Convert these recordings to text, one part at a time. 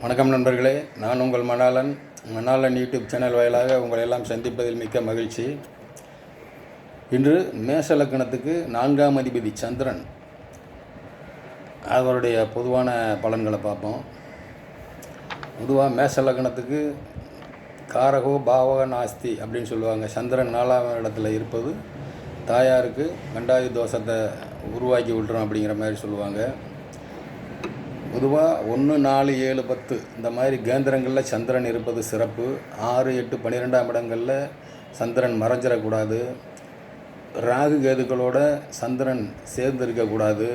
வணக்கம் நண்பர்களே நான் உங்கள் மணாலன் மணாலன் யூடியூப் சேனல் வாயிலாக உங்களை எல்லாம் சந்திப்பதில் மிக்க மகிழ்ச்சி. இன்று மேச லக்கணத்துக்கு நான்காம் அதிபதி சந்திரன். அவருடைய பொதுவான பலன்களை பார்ப்போம். பொதுவாக மேச லக்கணத்துக்கு காரகோ பாவக நாஸ்தி அப்படின்னு சொல்லுவாங்க. சந்திரன் நாலாம் இடத்துல இருப்பது. தாயாருக்கு கண்டாயு தோஷத்தை உருவாக்கி விட்றோம் அப்படிங்கிற மாதிரி சொல்லுவாங்க. பொதுவாக ஒன்று நாலு ஏழு பத்து இந்த மாதிரி கேந்திரங்களில் சந்திரன் இருப்பது சிறப்பு. ஆறு எட்டு பன்னிரெண்டாம் இடங்களில் சந்திரன் மறைஞ்சிடக்கூடாது. ராகு கேதுகளோட சந்திரன் சேர்ந்து இருக்கக்கூடாது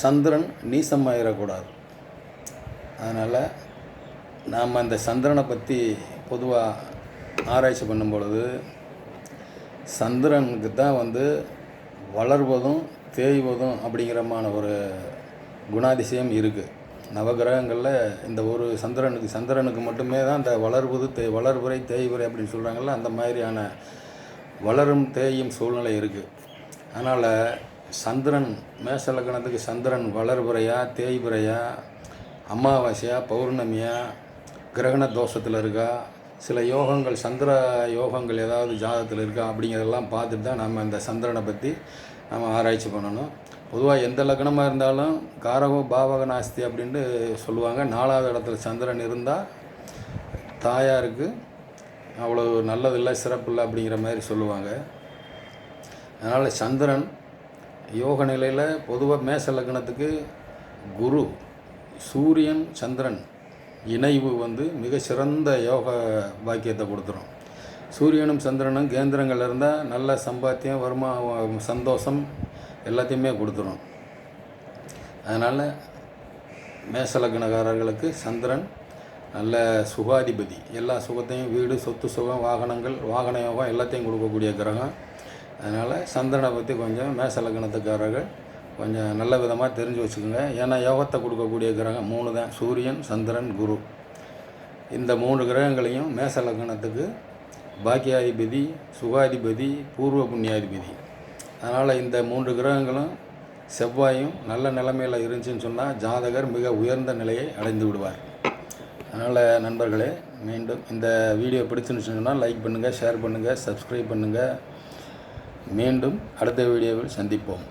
சந்திரன் நீசமாயிடக்கூடாது அதனால் நாம் அந்த சந்திரனை பற்றி பொதுவாக ஆராய்ச்சி பண்ணும் பொழுது சந்திரனுக்கு தான் வந்து வளர்வதும் தேய்வதும் அப்படிங்கிறமான ஒரு குணாதிசயம் இருக்குது நவகிரகங்களில் இந்த ஒரு சந்திரனுக்கு சந்திரனுக்கு மட்டுமே தான் இந்த வளர்வது தே வளர்வுரை தேய்வுரை அப்படின்னு சொல்கிறாங்கல்ல அந்த மாதிரியான வளரும் தேயும் சூழ்நிலை இருக்குது அதனால் சந்திரன் மேஷலக்கணத்துக்கு சந்திரன் வளர்வுரையா தேய்புரையா அமாவாசையா பௌர்ணமியா கிரகண தோஷத்தில் இருக்கா சில யோகங்கள் சந்திர யோகங்கள் ஏதாவது ஜாதகத்தில் இருக்கா அப்படிங்கிறதெல்லாம் பார்த்துட்டு தான் நம்ம இந்த சந்திரனை பற்றி நம்ம ஆராய்ச்சி பண்ணணும். பொதுவாக எந்த லக்னமாக இருந்தாலும் காரகோ பாவக நாஸ்தி அப்படின்ட்டு சொல்லுவாங்க. நாலாவது இடத்துல சந்திரன் இருந்தால் தாயாருக்கு அவ்வளோ நல்லதில்லை சிறப்பில்லை அப்படிங்கிற மாதிரி சொல்லுவாங்க. அதனால் சந்திரன் யோக நிலையில் பொதுவாக மேச லக்னத்துக்கு குரு சூரியன் சந்திரன் இணைவு வந்து மிக சிறந்த யோக பாக்கியத்தை கொடுத்துரும். சூரியனும் சந்திரனும் கேந்திரங்கள் இருந்தால் நல்ல சம்பாத்தியம் வருமா சந்தோஷம் எல்லாத்தையுமே கொடுத்துரும். அதனால் மேசலக்கணக்காரர்களுக்கு சந்திரன் நல்ல சுகாதிபதி. எல்லா சுகத்தையும் வீடு சொத்து சுகம் வாகனங்கள் வாகன யோகம் எல்லாத்தையும் கொடுக்கக்கூடிய கிரகம். அதனால் சந்திரனை பற்றி கொஞ்சம் மேசலக்கணத்துக்காரர்கள் கொஞ்சம் நல்ல விதமாக தெரிஞ்சு வச்சுக்கோங்க. ஏன்னா யோகத்தை கொடுக்கக்கூடிய கிரகம் மூணு தான் சூரியன் சந்திரன் குரு. இந்த மூணு கிரகங்களையும் மேசலக்கணத்துக்கு பாக்கியாதிபதி சுகாதிபதி பூர்வ புண்ணியாதிபதி. அதனால் இந்த மூன்று கிரகங்களும் செவ்வாயும் நல்ல நிலைமையில் இருந்துச்சுன்னு சொன்னால் ஜாதகர் மிக உயர்ந்த நிலையை அடைந்து விடுவார். அதனால் நண்பர்களே மீண்டும் இந்த வீடியோ பிடிச்சிருந்துச்சுன்னு சொன்னால் லைக் பண்ணுங்கள் ஷேர் பண்ணுங்கள் சப்ஸ்கிரைப் பண்ணுங்கள் மீண்டும் அடுத்த வீடியோவில் சந்திப்போம்.